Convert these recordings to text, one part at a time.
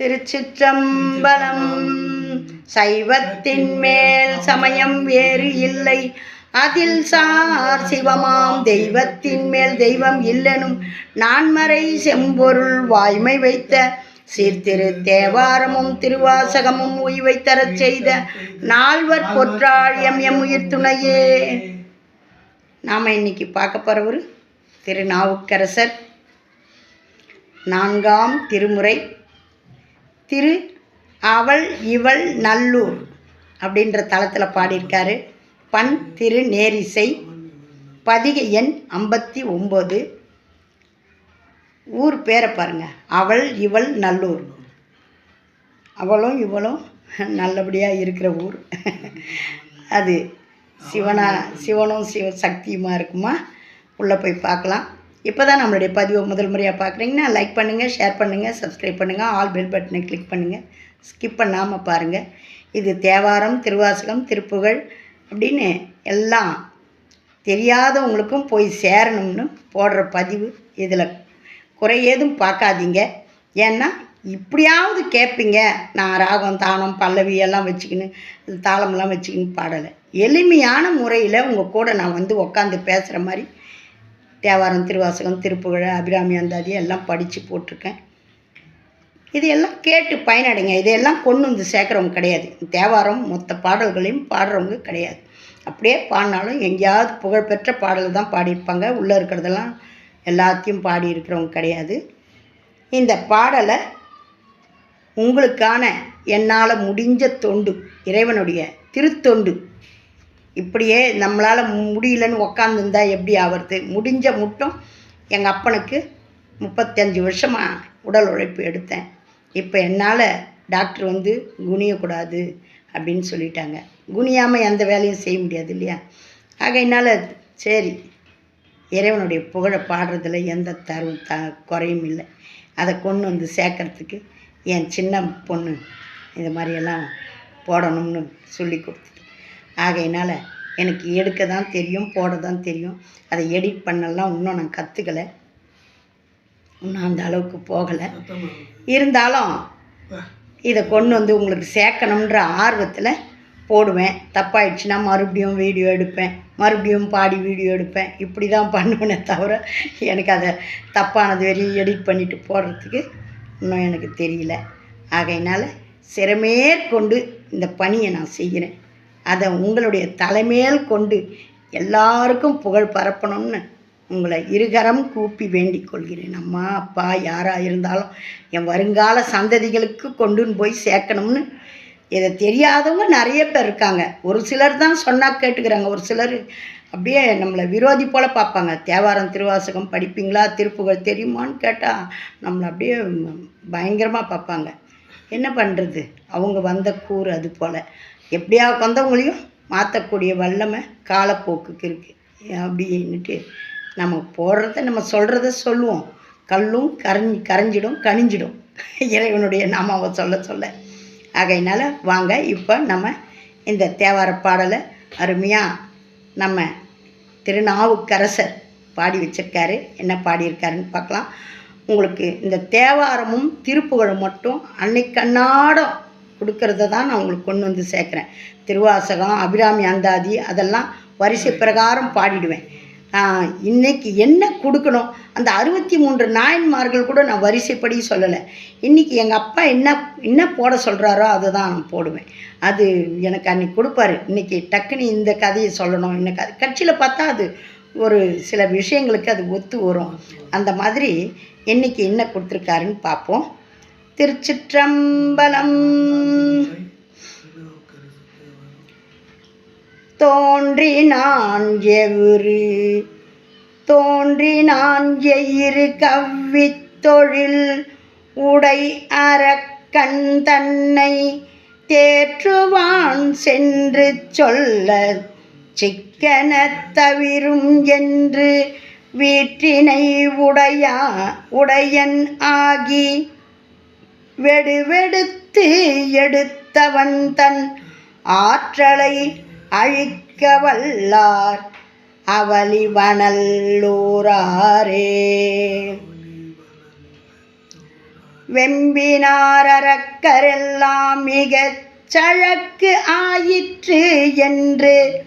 திருச்சிற்றம்பலம். சைவத்தின் மேல் சமயம் வேறு இல்லை. அதில் சார் சிவமாம் தெய்வத்தின் மேல் தெய்வம் இல்லனும் நான்மறை செம்பொருள் வாய்மை வைத்த சீர்திரு தேவாரமும் திருவாசகமும் உய்வை தரச் செய்த நால்வர் பொற்றாள் எம் எம் உயிர் துணையே. நாம் இன்னைக்கு பார்க்க போகிறவர் திருநாவுக்கரசர். நான்காம் திருமுறை திரு அவள் இவள் நல்லூர் அப்படின்ற தளத்தில் பாடியிருக்காரு. பண் திரு நேரிசை. பதிகை எண் ஐம்பத்தி ஒம்பது. ஊர் பேரை பாருங்கள் அவள் இவள் நல்லூர். அவளும் இவளும் நல்லபடியாக இருக்கிற ஊர். அது சிவனா சிவனும் சிவ சக்தியுமா இருக்குமா? உள்ளே போய் பார்க்கலாம். இப்போ தான் நம்மளுடைய பதிவை முதல் முறையாக பார்க்குறீங்கன்னா லைக் பண்ணுங்கள் ஷேர் பண்ணுங்கள் சப்ஸ்கிரைப் பண்ணுங்கள் ஆல் பெல் பட்டனை கிளிக் பண்ணுங்கள் ஸ்கிப் பண்ணாமல் பாருங்கள் இது தேவாரம் திருவாசகம் திருப்புகழ் அப்படின்னு எல்லாம் தெரியாதவங்களுக்கும் போய் சேரணும்னு போடுற பதிவு இதில் குறை ஏதும் பார்க்காதீங்க. ஏன்னா இப்படியாவது கேட்பீங்க நான் ராகம் தானம் பல்லவி எல்லாம் வச்சுக்கின்னு தாளமெல்லாம் வச்சுக்கின்னு பாடலை. எளிமையான முறையில் உங்கள் கூட நான் வந்து உட்காந்து பேசுகிற மாதிரி தேவாரம் திருவாசகம் திருப்புகழ அபிராமி அந்தாதி எல்லாம் படித்து போட்டிருக்கேன். இதையெல்லாம் கேட்டு பயனடைங்க. இதையெல்லாம் கொண்டு வந்து சேர்க்குறவங்க கிடையாது. தேவாரம் மொத்த பாடல்களையும் பாடுறவங்க கிடையாது. அப்படியே பாடினாலும் எங்கேயாவது புகழ்பெற்ற பாடல் தான் பாடியிருப்பாங்க. உள்ளே இருக்கிறதெல்லாம் எல்லாத்தையும் பாடி இருக்கிறவங்க கிடையாது. இந்த பாடலை உங்களுக்கான என்னால் முடிஞ்ச தொண்டு இறைவனுடைய திருத்தொண்டு இப்படியே நம்மளால் முடியலன்னு உக்காந்துருந்தா எப்படி ஆகிறது முடிஞ்ச மட்டும் எங்கள் அப்பனுக்கு முப்பத்தஞ்சு வருஷமாக உடல் உழைப்பு எடுத்தேன். இப்போ என்னால் டாக்டர் வந்து குனியக்கூடாது அப்படின்னு சொல்லிட்டாங்க. குனியாமல் எந்த வேலையும் செய்ய முடியாது இல்லையா? ஆக என்னால் சரி இறைவனுடைய புகழை பாடுறதில் எந்த தரும் த குறையும் இல்லை. அதை கொண்டு வந்து சேர்க்கறதுக்கு என் சின்ன பொண்ணு இந்த மாதிரியெல்லாம் போடணும்னு சொல்லி கொடுத்துட்டு ஆகையினால் எனக்கு எடுக்க தான் தெரியும் போட தான் தெரியும். அதை எடிட் பண்ணலாம். இன்னும் நான் கற்றுக்கலை இன்னும் அந்த அளவுக்கு போகலை. இருந்தாலும் இதை கொண்டு வந்து உங்களுக்கு சேர்க்கணுன்ற ஆர்வத்தில் போடுவேன். தப்பாயிடுச்சுன்னா மறுபடியும் வீடியோ எடுப்பேன். மறுபடியும் பாடி வீடியோ எடுப்பேன். இப்படி தான் பண்ணுவேனே தவிர எனக்கு அதை தப்பானது வரையும் எடிட் பண்ணிவிட்டு போடுறதுக்கு இன்னும் எனக்கு தெரியல. ஆகையினால் சிறமேற்கொண்டு இந்த பணியை நான் செய்கிறேன். அதை உங்களுடைய தலைமையில் கொண்டு எல்லாருக்கும் புகழ் பரப்பணும்னு உங்களை இருகரம் கூப்பி வேண்டிக் கொள்கிறேன். அம்மா அப்பா யாராக இருந்தாலும் என் வருங்கால சந்ததிகளுக்கு கொண்டுன்னு போய் சேர்க்கணும்னு இதை தெரியாதவங்க நிறைய பேர் இருக்காங்க. ஒரு சிலர் தான் சொன்னால் கேட்டுக்கிறாங்க. ஒரு சிலர் அப்படியே நம்மளை விரோதி போல் பார்ப்பாங்க. தேவாரம் திருவாசகம் படிப்பீங்களா? திருப்புகழ் தெரியுமான்னு கேட்டால் நம்மளை அப்படியே பயங்கரமாக பார்ப்பாங்க. என்ன பண்ணுறது அவங்க வந்த கூறு அது போல். எப்படியா வந்தவங்களையும் மாற்றக்கூடிய வல்லமை காலப்போக்குக்கு இருக்குது அப்படின்னுட்டு நம்ம போடுறத நம்ம சொல்கிறத சொல்லுவோம். கல்லும் கரைஞ்சி கரைஞ்சிடும் கனிஞ்சிடும். இறைவனுடைய நாமாவை சொல்ல சொல்ல. ஆகையினால் வாங்க இப்போ நம்ம இந்த தேவார பாடலை அருமையாக நம்ம திருநாவுக்கரசர் பாடி வச்சிருக்காரு. என்ன பாடியிருக்காருன்னு பார்க்கலாம். உங்களுக்கு இந்த தேவாரமும் திருப்புகழும் மட்டும் அன்னைக்கு கண்ணாடம் கொடுக்கறத தான் நான் உங்களுக்கு கொண்டு வந்து சேர்க்குறேன். திருவாசகம் அபிராமி அந்தாதி அதெல்லாம் வரிசை பிரகாரம் பாடிடுவேன். இன்னைக்கு என்ன கொடுக்கணும்? அந்த அறுபத்தி மூன்று நாயன்மார்கள் கூட நான் வரிசைப்படி சொல்லலை. இன்றைக்கி எங்கள் அப்பா என்ன என்ன போட சொல்கிறாரோ அதை தான் நான் போடுவேன். அது எனக்கு அன்றைக்கி கொடுப்பாரு. இன்றைக்கி டக்குன்னு இந்த கதையை சொல்லணும். இந்த அது கட்சியில் பார்த்தா அது ஒரு சில விஷயங்களுக்கு அது ஒத்து வரும். அந்த மாதிரி இன்றைக்கி என்ன கொடுத்துருக்காருன்னு பார்ப்போம். திருச்சிற்றம்பலம். தோன்றி நான் எவுரு தோன்றி நான் எயிறு கவ்வித்தொழில் உடை அறக்கண் தன்னை தேற்றுவான் சென்று சொல்ல சிக்கன தவிரும் என்று வீற்றினை உடையா உடையன் ஆகி வெடுவெடுத்து எடுத்தவன் தன் ஆற்றலை அழிக்க வல்லார் அவலிவனல்லூராரே. வெம்பினார் வெம்பினாரக்கரெல்லாம் மிகச் சழக்கு ஆயிற்று என்று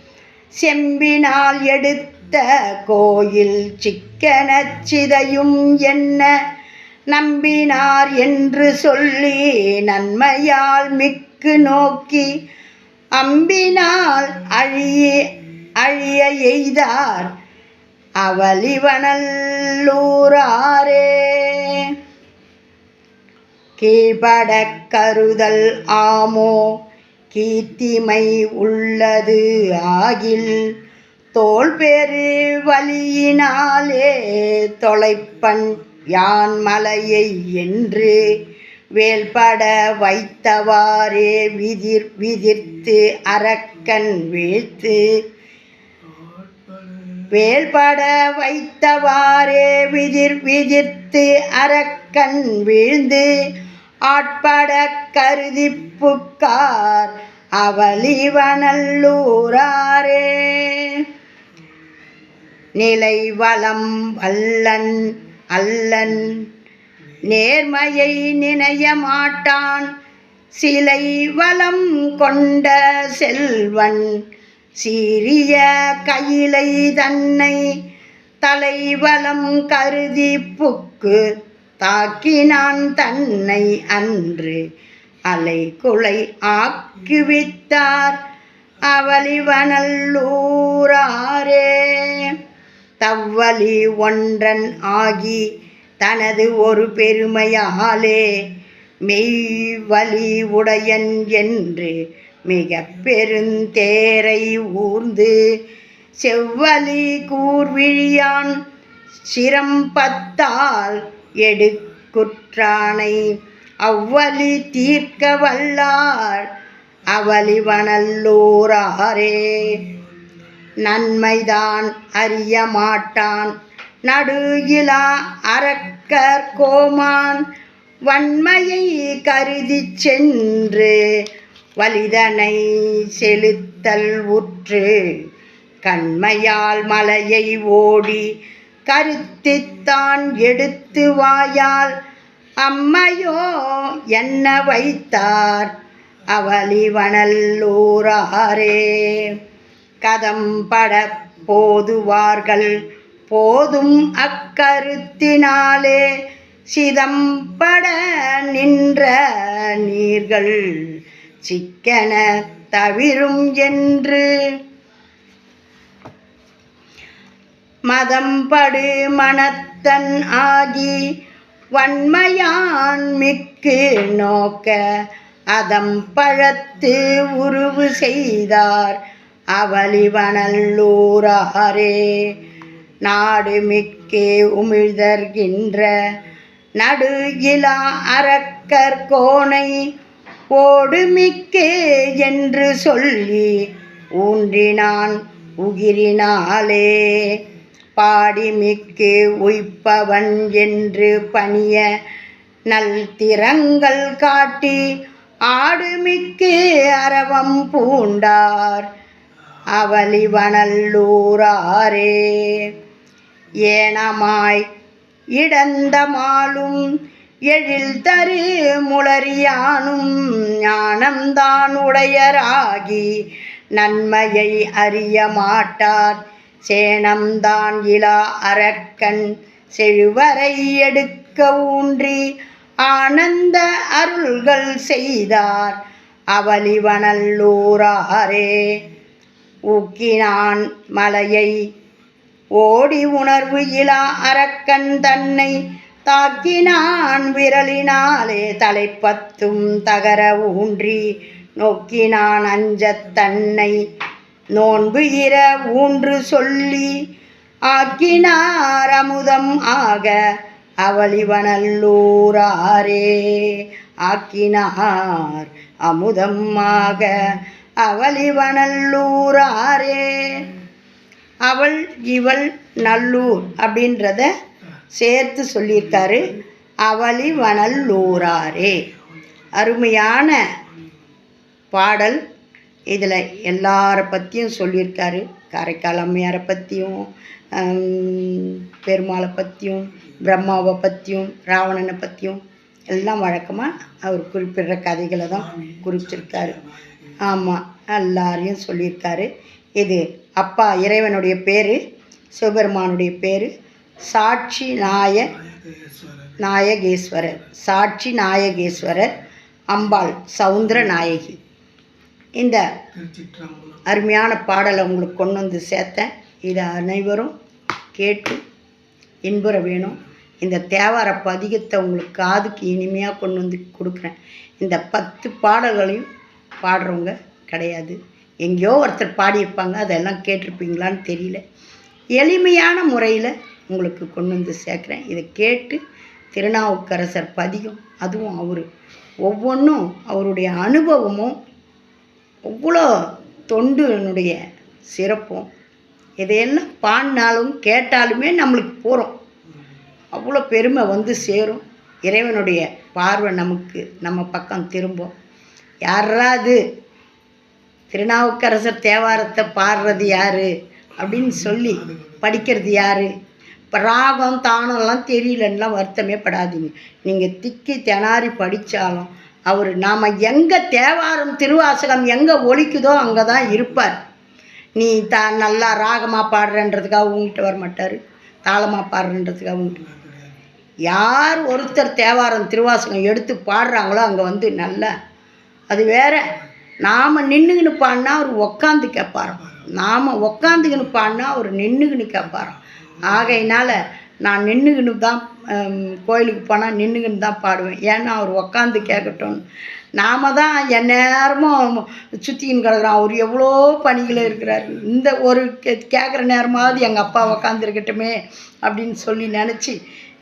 செம்பினால் எடுத்த கோயில் சிக்கன சிதையும் என்ன? நம்பினார் என்று சொல்லி நன்மையால் மிக்கு நோக்கி அம்பினால் அழிய அழிய எய்தார் அவலிவனல்லூராரே கீழ்பட கருதல் ஆமோ கீர்த்திமை உள்ளது ஆகில் தோல் பெரு வலியினாலே தொலைப்பன் யான் மலையை என்று வேல்பட வைத்தவாறே விதிர் விதிர்த்து அரக்கன் வீழ்த்து. வேல்பட வைத்தவாறே விதிர் விதிர்த்து அரக்கன் வீழ்ந்து. ஆட்பட கருதி புக்கார் அவலிவனல்லூராரே நிலை வளம் வல்லன் அல்லன். நேர்மையை நினைய மாட்டான் சிலை வளம் கொண்ட செல்வன். சீரிய கையிலை தன்னை தலைவலம் கருதி புக்கு தாக்கினான் தன்னை அன்று அலை குலை ஆக்குவித்தார். அவலிவனல்லூராரே தவ்வலி ஒன்றன் ஆகி தனது ஒரு பெருமையாலே மெய்வலி உடையன் என்று மிக பெருந்தேரை ஊர்ந்து செவ்வலி கூர்விழியான் சிரம்பத்தால் எடுக்குற்றானை. அவ்வலி தீர்க்க வல்லார் அவலிவனல்லூராரே நன்மைதான் அறிய மாட்டான் நடுகிலா அரக்கர் கோமான் வன்மையை கருதிச் சென்று வலிதனை செலுத்தல் உற்று. கண்மையால் மலையை ஓடி கருத்தித்தான் எடுத்து வாயால் அம்மையோ என்ன வைத்தார் கதம் கதம்பட போதுவார்கள். போதும் அக்கருத்தினாலே சிதம்பட நின்ற நீர்கள். சிக்கன தவிரும் என்று மதம்படு மனத்தன் ஆகி வன்மையான் மிக்கு நோக்க அதம் பழத்து உருவு செய்தார். அவலிவனல்லூராரே நாடு மிக்கே உமிழ்தர்கின்ற நடுகிலா அரக்கர் கோணை ஓடுமிக்கே என்று சொல்லி ஊன்றினான் உகிரினாலே. பாடிமிக்கு உய்ப்பவன் என்று பணிய நல் திறங்கள் காட்டி ஆடுமிக்கு அரவம் பூண்டார். அவலிவனல்லூராரே. ஏனமாய் இடந்தமாலும் எழில் தரு முளறியானும் ஞானம்தான் உடையராகி நன்மையை அறிய மாட்டார் சேனம்தான் இலா அரக்கன் செழுவரை எடுக்க ஊன்றி ஆனந்த அருள்கள் செய்தார். அவலிவனல்லூராரே. ஊக்கினான் மலையை. ஓடி உணர்வு இலா அரக்கன் தன்னை தாக்கினான். விரலினாலே தலைப்பத்தும் தகர ஊன்றி நோக்கினான் அஞ்சத் தன்னை. நோன்பு இர ஊன்று சொல்லி ஆக்கினார் அமுதம் ஆக அவளிவனல்லூராரே ஆக்கினார் அமுதம் ஆக அவளிவனல்லூராரே அவள் இவள் நல்லூர் அப்படின்றத சேர்த்து சொல்லியிருக்காரு. அவளிவனல்லூராரே அருமையான பாடல். இதில் எல்லாரை பற்றியும் சொல்லியிருக்காரு. காரைக்கால் அம்மையாரை பற்றியும் பெருமாளை பற்றியும் பிரம்மாவை பற்றியும் ராவணனை பற்றியும் எல்லாம் வழக்கமாக அவர் குறிப்பிடுற கதைகளை தான் குறிச்சிருக்காரு ஆமாம் எல்லாரையும் சொல்லியிருக்காரு. இது அப்பா இறைவனுடைய பேர் சிவபெருமானுடைய பேர் சாட்சி நாய நாயகேஸ்வரர். சாட்சி நாயகேஸ்வரர் அம்பாள் சவுந்தர நாயகி. இந்த அருமையான பாடலை உங்களுக்கு கொண்டு வந்து சேர்த்தேன் இதை அனைவரும் கேட்டு இன்புற வேணும். இந்த தேவார பதிகத்தை உங்களுக்கு காதுக்கு இனிமையாக கொண்டு வந்து கொடுக்குறேன். இந்த பத்து பாடல்களையும் பாடுறவங்க கிடையாது. எங்கேயோ ஒருத்தர் பாடியிருப்பாங்க அதெல்லாம் கேட்டிருப்பீங்களான்னு தெரியல. எளிமையான முறையில் உங்களுக்கு கொண்டு வந்து சேர்க்குறேன். இதை கேட்டு திருநாவுக்கரசர் பதியும். அதுவும் அவர். ஒவ்வொன்றும் அவருடைய அனுபவமும் அவ்வளோ தொண்டுனுடைய சிறப்பும். இதையெல்லாம் பாடினாலும் கேட்டாலுமே நம்மளுக்கு போகிறோம் அவ்வளோ பெருமை வந்து சேரும். இறைவனுடைய பார்வை நமக்கு நம்ம பக்கம் திரும்பும். யாராவது திருநாவுக்கரசர் தேவாரத்தை பாடுறது யார்? அப்படின்னு சொல்லி படிக்கிறது யார்? இப்போ ராகம் தானம்லாம் தெரியலன்னுலாம் வருத்தமே படாதீங்க. நீங்கள் திக்கி தெனாரி படித்தாலும் அவர் நாம் எங்கே தேவாரம் திருவாசகம் எங்கே ஒழிக்குதோ அங்கே தான் இருப்பார். நீ த நல்லா ராகமாக பாடுறன்றதுக்காக உங்ககிட்ட வர மாட்டார் தாளமாக பாடுறன்றதுக்காக உங்ககிட்ட யார் ஒருத்தர் தேவாரம் திருவாசகம் எடுத்து பாடுறாங்களோ அங்கே வந்து நல்லா அது வேற. நாம் நின்றுக்கின்னு பாடினா அவர் உக்காந்து கேட்பாராம் நாம் உக்காந்துக்கின்னு பாடினா அவர் நின்றுக்கின்னு கேட்பாராம் ஆகையினால் நான் நின்றுக்கின்னு தான் கோயிலுக்கு போனால் நின்றுக்கின்னு தான் பாடுவேன். ஏன்னா அவர் உக்காந்து கேட்கட்டும்னு நாம தான் என் நேரமும் சுற்றின்னு கிடக்குறோம். அவர் எவ்வளோ பணியில் இருக்கிறார். இந்த ஒரு கே கேட்குற நேரமாவது எங்கள் அப்பா உக்காந்துருக்கட்டுமே அப்படின்னு சொல்லி நினச்சி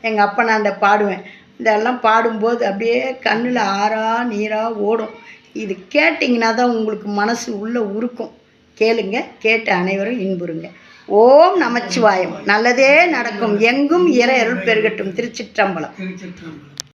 எங்கள் அப்பா நான் அந்த பாடுவேன். இதெல்லாம் பாடும்போது அப்படியே கண்ணில் ஆறா நீராக ஓடும். இது கேட்டிங்கன்னா தான் உங்களுக்கு மனசு உள்ளே உருக்கும். கேளுங்க கேட்டு அனைவரும் இன்புறுங்க. ஓம் நமச்சிவாயம். நல்லதே நடக்கும். எங்கும் இறை அருள் பெருகட்டும். திருச்சிற்றம்பலம்.